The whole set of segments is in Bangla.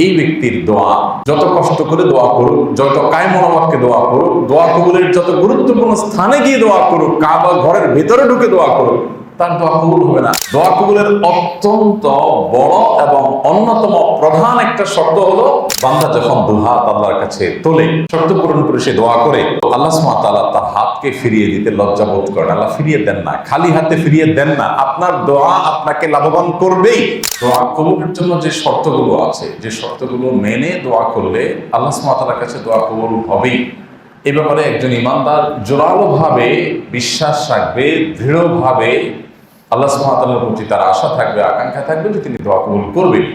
এই ব্যক্তির দোয়া, যত কষ্ট করে দোয়া করুক, যত কায় মনোবাক্যে দোয়া করুক, দোয়া কবুলের যত গুরুত্বপূর্ণ স্থানে গিয়ে দোয়া করুক, কাবা ঘরের ভেতরে ঢুকে দোয়া করুক তার দোয়া কবুল হবে না। দোয়া কবুলের অত্যন্ত বড় এবং অন্যতম প্রধান একটা শর্ত হলো, বান্দা যখন দুহাত আল্লাহর কাছে তোলে, শর্ত পূরণ করে সে দোয়া করে আল্লাহ তাআলা তার হাতকে ফিরিয়ে দিতে লজ্জা বোধ করেন। আল্লাহ ফিরিয়ে দেন না, খালি হাতে ফিরিয়ে দেন না। আপনার দোয়া আপনাকে লাভবান করবেই। দোয়া কবুলের জন্য যে শর্তগুলো আছে, যে শর্তগুলো মেনে দোয়া করলে আল্লাহ তাআলার কাছে দোয়া কবুল হবেই। এ ব্যাপারে একজন ইমানদার জোরালোভাবে বিশ্বাস রাখবে, দৃঢ়ভাবে আল্লাহ সুবহানাহুর প্রতি তার আশা থাকবে, আকাঙ্ক্ষা থাকবে যে তিনি দোয়া কবুল করবেন।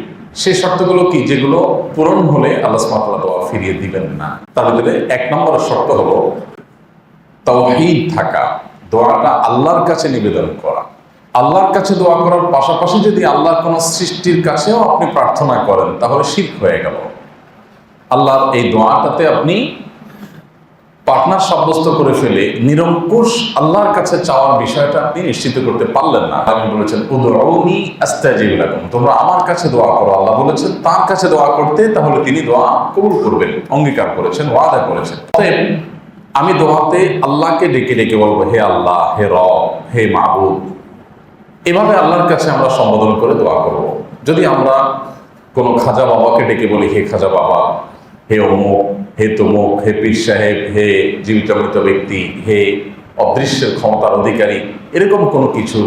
সেই শর্তগুলো কি? যেগুলো পূরণ হলে আল্লাহ সুবহানাহু দোয়া ফিরিয়ে দিবেন না। ভিতরে এক নম্বর শর্ত হলো তাওহীদ থাকা, দোয়াটা আল্লাহর কাছে নিবেদন করা। আল্লাহর কাছে দোয়া করার পাশাপাশি যদি আল্লাহর কোনো সৃষ্টির কাছেও আপনি প্রার্থনা করেন, তাহলে শিখ হয়ে গেল। আল্লাহর এই দোয়াটাতে আপনি পার্টনার সাব্যস্ত করে ফেলে নিরঙ্কুশ আল্লাহর কাছে চাওয়ার বিষয়টা আপনি নিশ্চিত করতে পারলেন না। আমি বলেছেন উদরৌনি আস্তাজিব লাকুম। তোমরা আমার কাছে দোয়া করো। আল্লাহ বলেছেন, তার কাছে দোয়া করতে, তাহলে তিনি দোয়া কবুল করবেন। অঙ্গীকার করেছেন, ওয়াদা করেছেন। অতএব আমি দোয়াতে আল্লাহকে ডেকে ডেকে বলব, হে আল্লাহ, হে রব, হে মাহবুব এভাবে আল্লাহর কাছে আমরা সম্বোধন করে দোয়া করব। যদি আমরা কোনো খাজা বাবাকে ডেকে বলি, হে খাজা বাবা, হে অমুক হে তমুক, হে পীর সাহেব, হে জীবিত মৃত ব্যক্তি, হে অদৃশ্যের ক্ষমতার অধিকারী, এরকম কোনো কিছু,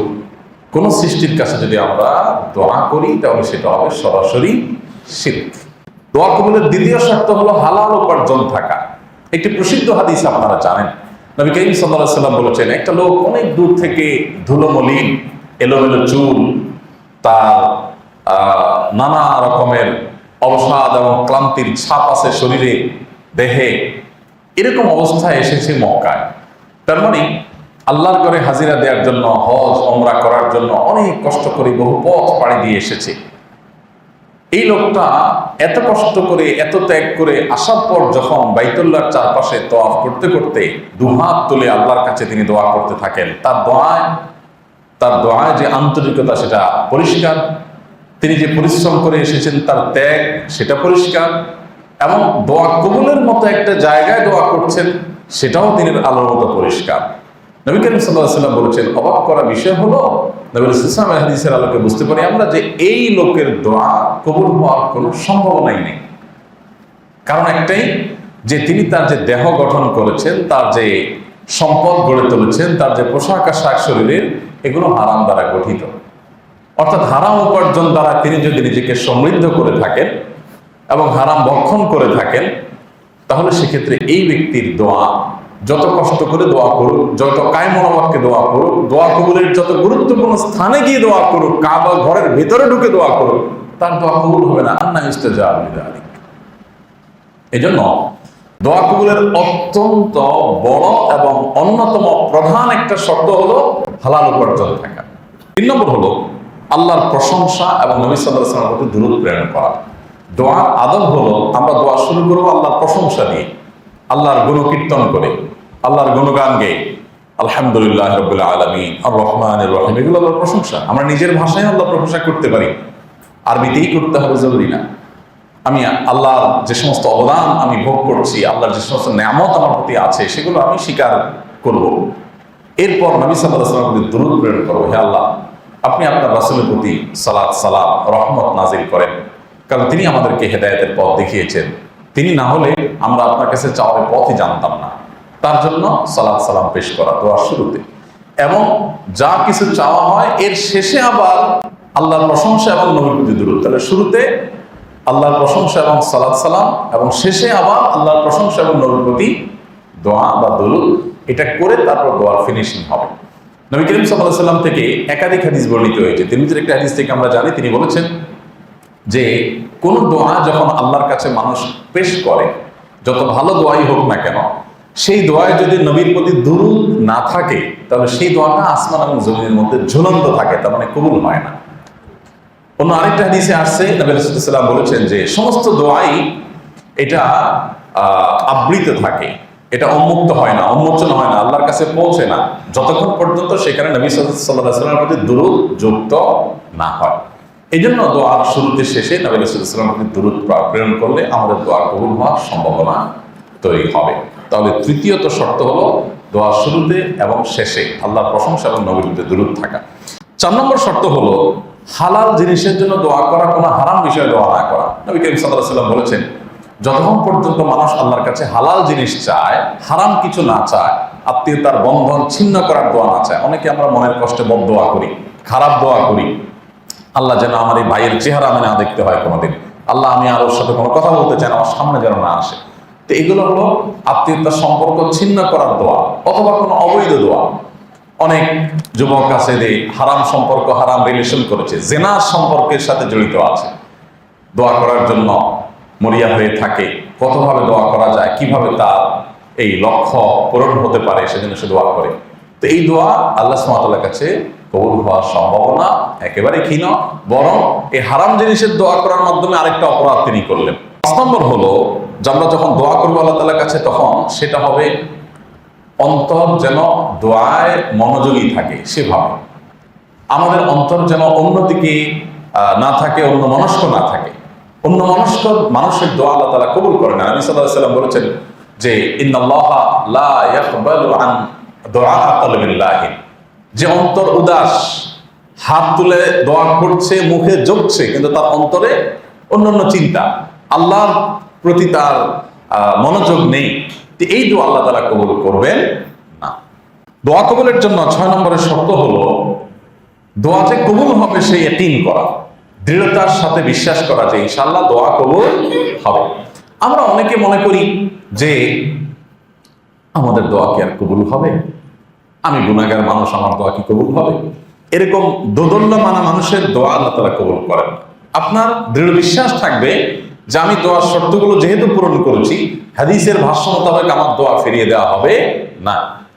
কোনো সৃষ্টির কাছে যদি আমরা দোয়া করি, তাহলে সেটা হবে সরাসরি শিল্প দোয়া কবুলের দ্বিতীয় শর্ত হলো হালাল উপার্জন থাকা। একটি প্রসিদ্ধ হাদিস আপনারা জানেন। নবী করিম সাল্লাহ সাল্লাম বলেছেন, একটা লোক অনেক দূর থেকে ধুলোমলিন, এলোমেলো চুল, তার নানা রকমের অবসাদ এবং ক্লান্তির ছাপ আছে শরীরে দেহে এরকম অবস্থায় এসেছে মক্কায়। তার মানে আল্লাহর করে হাজিরা দেওয়ার জন্য, হজ ওমরা করার জন্য অনেক কষ্ট করে বহু পথ পাড়ি দিয়ে এসেছে। এই লোকটা এত কষ্ট করে, এত ত্যাগ করে আসার পর যখন বাইতুল্লাহর চারপাশে তোয়াফ করতে করতে দুহাত তুলে আল্লাহর কাছে তিনি দোয়া করতে থাকেন, তার দোয়ায় তার দোয়ায় যে আন্তরিকতা সেটা পরিষ্কার। তিনি যে পরিশ্রম করে এসেছেন, তার ত্যাগ সেটা পরিষ্কার। এবং দোয়া কবুলের মতো একটা জায়গায় দোয়া করছেন, সেটাও তিনি আলোর মতো পরিষ্কার। নবী করিম সাল্লাহ বলেছেন, অবাক করা বিষয় হলো, নবী ইসলাম হাদিসের আলোকে বুঝতে পারি আমরা যে এই লোকের দোয়া কবুল হওয়ার কোনো সম্ভাবনাই নেই। কারণ একটাই, যে তিনি তার যে দেহ গঠন করেছেন, তার যে সম্পদ গড়ে তুলেছেন, তার যে পোশাক আশাক শরীরের, এগুলো হারাম দ্বারা গঠিত। অর্থাৎ হারাম উপার্জন দ্বারা তিনি যদি নিজেকে সমৃদ্ধ করে থাকেন এবং হারাম ভক্ষণ করে থাকেন, তাহলে সেক্ষেত্রে এই ব্যক্তির দোয়া, যত কষ্ট করে দোয়া করুক, যত কায় মনোবাক্যে দোয়া করুক, দোয়া কবুলের যত গুরুত্বপূর্ণ স্থানে গিয়ে দোয়া করুক, কাবা ঘরের ভেতরে ঢুকে দোয়া করুক, তার দোয়া কবুল হবে না। আন্না ইস্তেজা এই জন্য দোয়া কবুলের অত্যন্ত বড় এবং অন্যতম প্রধান একটা শব্দ হলো হালাল উপার্জন থাকা। তিন নম্বর হলো আল্লাহর প্রশংসা এবং নবী সাল্লাহ প্রতি দূরত প্রেরণ করা। দোয়ার আদব হলো, আমরা দোয়া শুরু করব আল্লাহর প্রশংসা দিয়ে আল্লাহর গুণকীর্তন করে, আল্লাহর গুণগান গেয়ে। আলহামদুলিল্লাহ রবিল্লা আলমী আর রহমান রহিম, এগুলো আল্লাহর প্রশংসা। আমরা নিজের ভাষায় আল্লাহ প্রশংসা করতে পারি। আরবিতেই করতে হবে, জরুরি না। আমি আল্লাহর যে সমস্ত অবদান আমি ভোগ করছি, আল্লাহর যে সমস্ত নামত আমার প্রতি আছে, সেগুলো আমি স্বীকার করব। এরপর নবী সাল্লাহ প্রতি দূরত প্রেরণ করব। হে আল্লাহ, আপনি আপনার রাসুলের প্রতি সালাদ সালাম, রহমত নাজিল করেন। কারণ তিনি আমাদেরকে হেদায়তের পথ দেখিয়েছেন। তিনি না হলে আমরা আপনার কাছে চাওয়ার পথই জানতাম না। তার জন্য সালাদ সালাম পেশ করা দোয়ার শুরুতে। এবং যা কিছু চাওয়া হয়, এর শেষে আবার আল্লাহর প্রশংসা এবং নবীর প্রতি দূরত তাহলে শুরুতে আল্লাহর প্রশংসা এবং সালাদ সালাম এবং শেষে আবার আল্লাহর প্রশংসা এবং নবীর প্রতি দোয়া বা দরুদ। এটা করে তারপর দোয়ার ফিনিশিং হবে। নবী করিম সাল্লাহ সাল্লাম থেকে একাধিক হাদিস বর্ণিত হয়েছে। তিনি একটা হাদিস থেকে আমরা জানি, তিনি বলেছেন যে কোন দোয়া যখন আল্লাহর কাছে মানুষ পেশ করে, যত ভালো দোয়াই হোক না কেন, সেই দোয়ায় যদি নবীর প্রতি দুরুদ না থাকে, তাহলে সেই দোয়াটা আসমান এবং জমিনের মধ্যে ঝুলন্ত থাকে, তার মানে কবুল হয় না। অন্য আরেকটা হাদিসে আসছে, নবী বলেছেন যে সমস্ত দোয়াই এটা আবৃত থাকে, এটা উন্মুক্ত হয় না, উন্মোচন হয় না, আল্লাহর কাছে পৌঁছে না, যতক্ষণ পর্যন্ত সেখানে নবী সাল্লাহ সাল্লামের প্রতি দূরত যুক্ত না হয়। এই জন্য দোয়ার শুরুতে শেষে নবী দূরত প্রেরণ করলে আমাদের দোয়া কবুল হওয়ার সম্ভাবনা তৈরি হবে। তাহলে তৃতীয়ত শর্ত হলো দোয়ার শুরুতে এবং শেষে আল্লাহর প্রশংসা এবং নবীর দূরত থাকা। চার নম্বর শর্ত হলো হালাল জিনিসের জন্য দোয়া করা কোনো হারাম বিষয়ে দোয়া না করা। নবী করিম সাল্লাহ সাল্লাম বলেছেন, যতক্ষণ পর্যন্ত মানুষ আল্লাহর কাছে হালাল জিনিস চায়, হারাম কিছু না চায়, আত্মীয়তার বন্ধন ছিন্ন করার দোয়া না চায়, অনেকে আমরা মনের কষ্টে বদ দোয়া করি, খারাপ দোয়া করি আল্লাহ যেন আমার এই ভাইয়ের চেহারা আমি না দেখতে হয় কোনোদিন। আল্লাহ, আমি আর ওর সাথে কোনো কথা বলতে চাই আমার সামনে যেন না আসে। তো এগুলো হলো আত্মীয়তার সম্পর্ক ছিন্ন করার দোয়া অথবা কোনো অবৈধ দোয়া। অনেক যুবক আছে যে হারাম সম্পর্ক, হারাম রিলেশন করেছে, জেনার সম্পর্কের সাথে জড়িত আছে। দোয়া করার জন্য মরিয়া হয়ে থাকে। কতভাবে দোয়া করা যায়, কীভাবে তার এই লক্ষ্য পূরণ হতে পারে, সেজন্য সে দোয়া করে। তো এই দোয়া আল্লাহ সুমাতার কাছে কবুল হওয়ার সম্ভাবনা একেবারে ক্ষীণ, বরং এই হারাম জিনিসের দোয়া করার মাধ্যমে আরেকটা অপরাধ তিনি করলেন। পাঁচ নম্বর হলো, যে আমরা যখন দোয়া করব আল্লাহ তালার কাছে, তখন সেটা হবে অন্তর যেন দোয়ায় মনোযোগী থাকে সেভাবে। আমাদের অন্তর যেন অন্যদিকে না থাকে অন্য মনস্ক না থাকে। অন্য মনস্ক মানুষের দোয়া আল্লাহ তালা কবুল করে না। আমি সাল্লাহ সাল্লাম বলেছেন যে, ইন্নাল্লাহা লা কলবিল্লাহি। যে অন্তর উদাস, হাত তুলে দোয়া করছে, মুখে জপছে, কিন্তু তার অন্তরে অন্যান্য চিন্তা। আল্লাহর প্রতি তার মনোযোগ নেই। এই দোয়া আল্লাহ তালা কবুল করবেন না। দোয়া কবুলের জন্য ছয় নম্বরের শর্ত হলো দোয়া যে কবুল হবে সেই এটিন করা। দৃঢ়তার সাথে বিশ্বাস করা যে ইনশাল্লাহ দোয়া কবুল হবে। আমরা অনেকে মনে করি যে আমাদের দোয়া কি আর কবুল হবে? আমি গুণাগার মানুষ, আমার দোয়া কি কবুল হবে? এরকম দোদল্য মানা মানুষের দোয়া আল্লাহ তারা কবুল করেন। আপনার দৃঢ় বিশ্বাস থাকবে যে আমি দোয়ার শর্তগুলো যেহেতু পূরণ করেছি, হাদিসের ভাষ্য মোতাবেক আমার দোয়া ফিরিয়ে দেওয়া হবে না।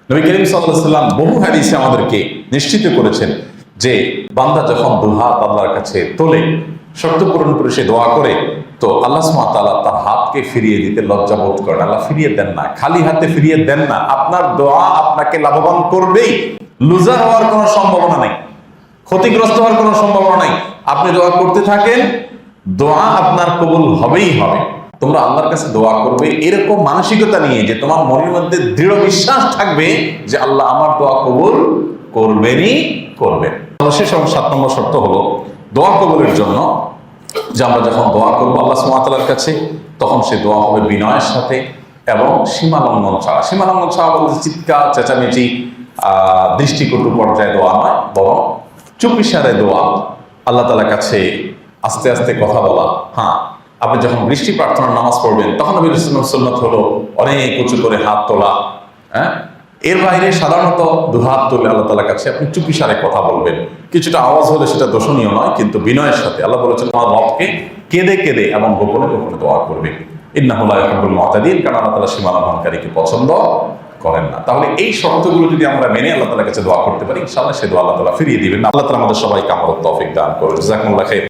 নবী করিম সাল্লাম বহু হাদিসে আমাদেরকে নিশ্চিত করেছেন যে বান্দা যখন দুহাত আল্লাহর কাছে তোলে, শর্ত পূরণ করে সে দোয়া করে তো আল্লাহ সুমাতাল্লাহ তার হাতকে ফিরিয়ে দিতে লজ্জা বোধ করেন। আল্লাহ ফিরিয়ে দেন না, খালি হাতে ফিরিয়ে দেন না। আপনার দোয়া আপনাকে লাভবান করবেই। লুজার হওয়ার কোনো সম্ভাবনা নেই, ক্ষতিগ্রস্ত হওয়ার কোনো সম্ভাবনা নাই। আপনি দোয়া করতে থাকেন, দোয়া আপনার কবুল হবেই হবে। তোমরা আল্লাহর কাছে দোয়া করবে, এরকম মানসিকতা নিয়ে যে তোমার মনের মধ্যে দৃঢ় বিশ্বাস থাকবে যে আল্লাহ আমার দোয়া কবুল করবেনই করবেন। শেষ এবং সাত নম্বর শর্ত হলো, দোয়া কবুলের জন্য যে আমরা যখন দোয়া করব আল্লাহ সুমাতালার কাছে, তখন সে দোয়া হবে বিনয়ের সাথে এবং সীমালঙ্ঘন ছাড়া। সীমালঙ্ঘন ছাড়া বলতে চিৎকার, চেঁচামেচি দৃষ্টিকটু পর্যায়ে দোয়া নয়, বরং চুপিসারে দোয়া। আল্লাহ তালার কাছে আস্তে আস্তে কথা বলা। হ্যাঁ আপনি যখন বৃষ্টি প্রার্থনার নামাজ পড়বেন, তখন নবী রাসূলুল্লাহ সুন্নত হলো অনেক উঁচু করে হাত তোলা। হ্যাঁ এর বাইরে সাধারণত দুহাত তুলে আল্লাহ তালার কাছে আপনি চুপিসারে কথা বলবেন। কিছুটা আওয়াজ হলে সেটা দোষণীয় নয়, কিন্তু বিনয়ের সাথে। আল্লাহ বলেছেন আমার রবকে কেঁদে কেঁদে এবং গোপনে গোপনে দোয়া করবে। ইন্নাহুল্লাহ মুতাদিন কারণ আল্লাহ তালা সীমানা ভঙ্গকারীকে পছন্দ করেন না। তাহলে এই শর্তগুলো যদি আমরা মেনে আল্লাহ তাআলার কাছে দোয়া করতে পারি, ইনশাআল্লাহ সে দোয়া আল্লাহ তাআলা ফিরিয়ে দিবেন। আল্লাহ তালা আমাদের সবাইকে আমল তৌফিক দান করুন। জাযাকুমুল্লাহ খাইর।